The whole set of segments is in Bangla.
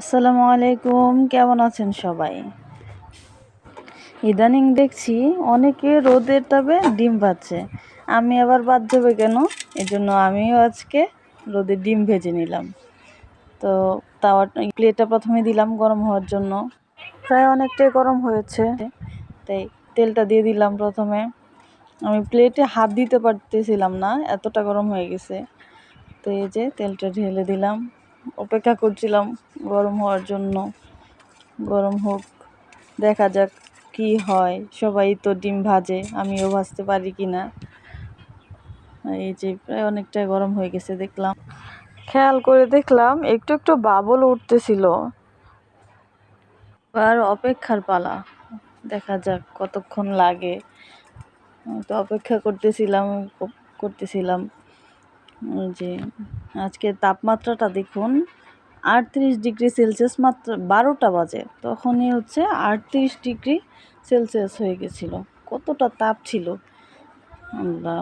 আসসালামু আলাইকুম, কেমন আছেন সবাই? ইদানিং দেখছি অনেকে রোদের তাপে ডিম পাচ্ছে আমি আবার বাদ দেবে কেন? এই জন্য আমিও আজকে রোদে ডিম ভেজে নিলাম। তো তাওয়া প্লেটটা প্রথমে দিলাম গরম হওয়ার জন্য। প্রায় অনেকটাই গরম হয়েছে, তাই তেলটা দিয়ে দিলাম প্রথমে। আমি প্লেটে হাত দিতে পারতেছিলাম না, এতটা গরম হয়ে গেছে। তো এই যে তেলটা ঢেলে দিলাম। অপেক্ষা করছিলাম গরম হওয়ার জন্য। গরম হোক, দেখা যাক কি হয়। সবাই তো ডিম ভাজে, আমিও ভাজতে পারি কি না। এই যে প্রায় অনেকটাই গরম হয়ে গেছে, দেখলাম। খেয়াল করে দেখলাম, একটু একটু বাবল উঠতেছিল। আর অপেক্ষার পালা, দেখা যাক কতক্ষণ লাগে। তো অপেক্ষা করতেছিলাম করতেছিলাম। যে, আজকে তাপমাত্রাটা দেখুন, আটত্রিশ ডিগ্রি সেলসিয়াস মাত্র বারোটা বাজে, তখনই হচ্ছে আটত্রিশ ডিগ্রি সেলসিয়াস হয়ে গেছিল, কতটা তাপ ছিল। আমরা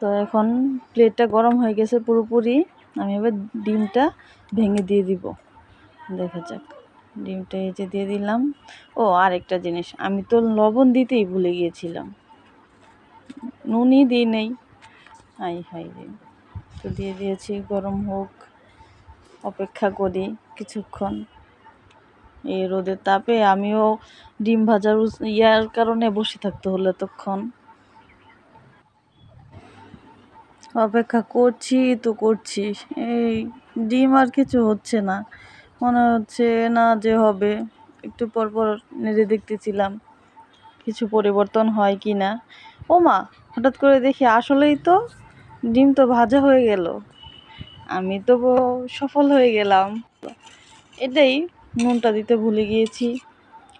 তো এখন প্লেটটা গরম হয়ে গেছে পুরোপুরি, আমি এবার ডিমটা ভেঙে দিয়ে দিব। দেখা যাক, ডিমটা এই যে দিয়ে দিলাম। ও, আরেকটা জিনিস, আমি তো লবণ দিতেই ভুলে গিয়েছিলাম। নুনই দিই নেই। হাই হাই রে। তো দিয়ে দিয়েছি, গরম হোক, অপেক্ষা করি কিছুক্ষণ। এই রোদের তাপে আমিও ডিম ভাজার ইয়ার কারণে বসে থাকতে হলো এতক্ষণ। অপেক্ষা করছি তো করছি, এই ডিম আর কিছু হচ্ছে না। মনে হচ্ছে না যে হবে। একটু পর পর নেড়ে দেখতেছিলাম কিছু পরিবর্তন হয় কি না ও মা হঠাৎ করে দেখি আসলেই তো ডিম তো ভাজা হয়ে গেল। আমি তো সফল হয়ে গেলাম। এটাই নুনটা দিতে ভুলে গিয়েছি।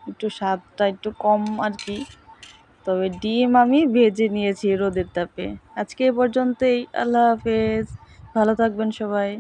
একটু স্বাদটা একটু কম আর কি। তবে ডিম আমি ভেজে নিয়েছি রোদের তাপে। আজকে এ পর্যন্তই। আল্লাহ হাফেজ। ভালো থাকবেন সবাই।